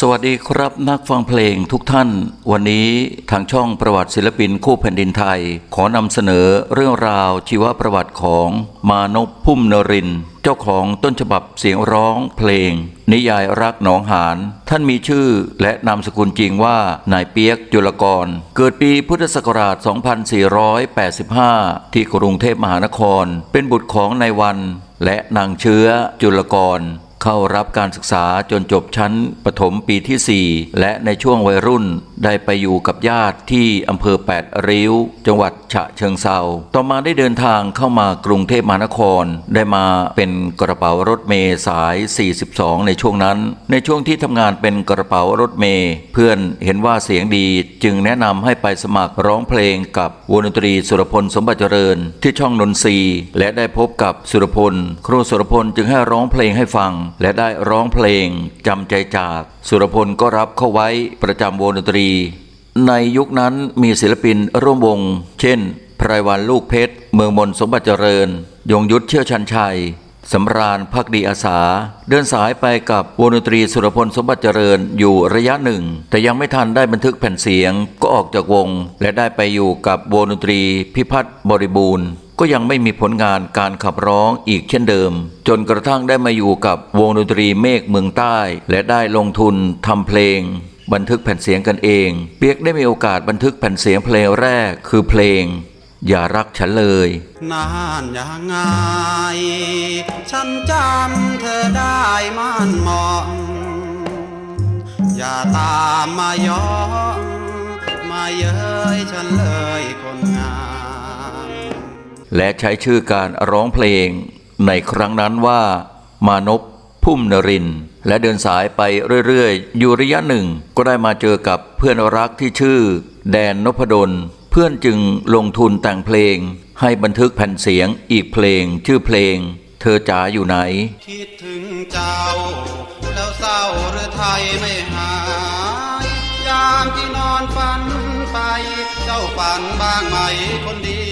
สวัสดีครับนักฟังเพลงทุกท่าน วันนี้ทางช่องประวัติศิลปินคู่แผ่นดินไทย ขอนำเสนอเรื่องราวชีวประวัติของมานพพุ่มนริน เจ้าของต้นฉบับเสียงร้องเพลง นิยายรักหนองหาน ท่านมีชื่อและนามสกุลจริงว่านายเปียกจุลกร เกิดปีพุทธศักราช 2485 ที่กรุงเทพมหานคร เป็นบุตรของนายวันและนางเชื้อจุลกร เข้ารับการศึกษาจนจบชั้นประถมปีที่ 4 และในช่วงวัยรุ่นได้ไปอยู่กับญาติที่อำเภอแปดริ้ว จังหวัดฉะเชิงเซาต่อมาได้เดินทางเข้ามากรุงเทพมหานคร ได้มาเป็นกระเป๋ารถเมย์สาย 42 ในช่วงนั้น ในช่วงที่ทำงานเป็นกระเป๋ารถเมย์เพื่อนเห็นว่าเสียงดีจึงแนะนำให้ไปสมัครร้องเพลงกับวงดนตรีสุรพลสมบัติเจริญ ที่ช่องนนทรีและได้พบกับสุรพล ครูสุรพลจึงให้ร้องเพลงให้ฟัง และได้ร้องเพลงจำใจจาก สุรพลก็รับเข้าไว้ประจำวงดนตรี ในยุคนั้นมีศิลปินร่วมวง เช่นไพรวันลูกเพชร เมืองมนสมบัติเจริญ ยงยุทธเชื่อชันชัย สำราญพักดีอาสา เดินสายไปกับวงดนตรีสุรพลสมบัติเจริญอยู่ระยะหนึ่ง แต่ยังไม่ทันได้บันทึกแผ่นเสียงก็ออกจากวง และได้ไปอยู่กับวงดนตรีพิพัฒน์บริบูรณ์ก็ยังไม่มีผลงานการขับร้องอีกเช่นเดิม จนกระทั่งได้มาอยู่กับวงดนตรีเมฆเมืองใต้ และได้ลงทุนทำเพลง บันทึกแผ่นเสียงกันเอง เปียกได้มีโอกาสบันทึกแผ่นเสียงเพลงแรกคือเพลง อย่ารักฉันเลย นานยังไง ฉันจำเธอได้มันเหมาะอย่าตามมาย้อนมาเย้ยฉันเลยคนงาม และใช้ชื่อการร้องเพลง ในครั้งนั้นว่ามานพพุ่มนรินทร์และเดินสายไปเรื่อย ๆ อยู่ระยะหนึ่ง ก็ได้มาเจอกับเพื่อนรักที่ชื่อ แดนนพดลเพื่อนจึงลงทุนแต่งเพลง ให้บันทึกแผ่นเสียงอีกเพลง ชื่อเพลง เธอจ๋าอยู่ไหน คิดถึงเจ้า แล้วเศร้าหรือไทยไม่หาย ยามที่นอนฝันไป เจ้าฝันบ้างไหมคนดี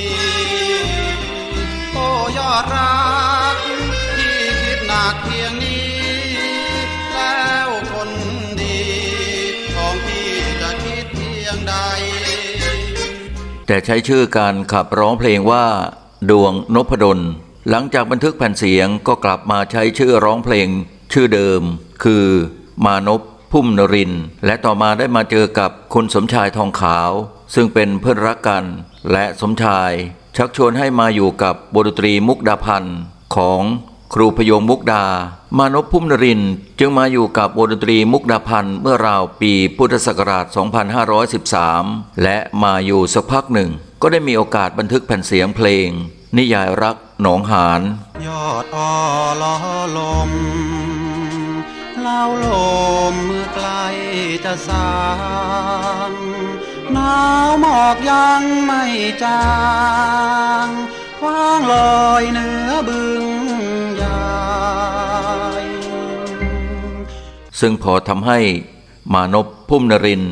โอ้ยอดรัก ที่คิดหนักเพียงนี้ แล้วคนดี ของพี่จะคิดเพียงใด แต่ใช้ชื่อการขับร้องเพลงว่า ดวงนพดล หลังจากบันทึกแผ่นเสียงก็กลับมาใช้ชื่อร้องเพลง ชื่อเดิม คือ มานพพุ่มนริน และต่อมาได้มาเจอกับคุณสมชายทองขาว ซึ่งเป็นเพื่อนรักกัน และสมชาย ชักชวนให้มาอยู่กับบทดนตรีมุกดาพันธ์ของ ครูพยงมุกดา มานพพุ่มนรินจึงมาอยู่กับวงดนตรีมุกดาพันธ์เมื่อราวปีพุทธศักราช 2513 และมาอยู่สักพักหนึ่ง ก็ได้มีโอกาสบันทึกแผ่นเสียงเพลง นิยายรักหนองหานยอดอ้อล้อลมเล่าลมเมื่อไกลจะสางหนาวหมอกยังไม่จางคว้างลอยเหนือบึง ซึ่งพอทำให้มานพพุ่มนริน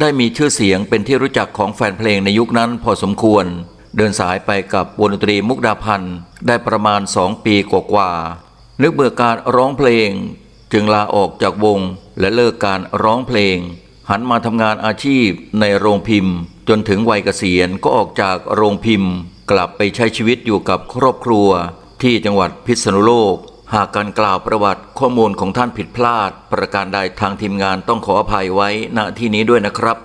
ได้มีชื่อเสียงเป็นที่รู้จักของแฟนเพลงในยุคนั้นพอสมควร เดินสายไปกับวงดนตรีมุกดาพันธ์ได้ประมาณสองปีกว่าๆนึกเบื่อการร้องเพลง จึงลาออกจากวงและเลิกการร้องเพลง หันมาทำงานอาชีพในโรงพิมพ์ จนถึงวัยเกษียณก็ออกจากโรงพิมพ์ กลับไปใช้ชีวิตอยู่กับครอบครัวที่จังหวัดพิษณุโลก หากการกล่าวประวัติข้อมูลของท่านผิดพลาด ประการใดทางทีมงานต้องขออภัยไว้ณที่นี้ด้วยนะครับ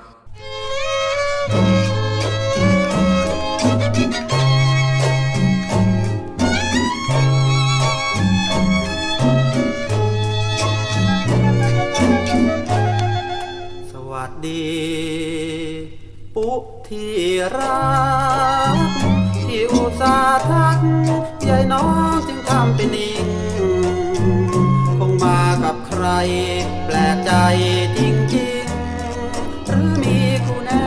สวัสดี ปุ๊ที่รักที่อุตส่าห์ทักยายน้องจึงทำเป็นนิ่ แปลกใจจริงๆ หรือมีคู่แน่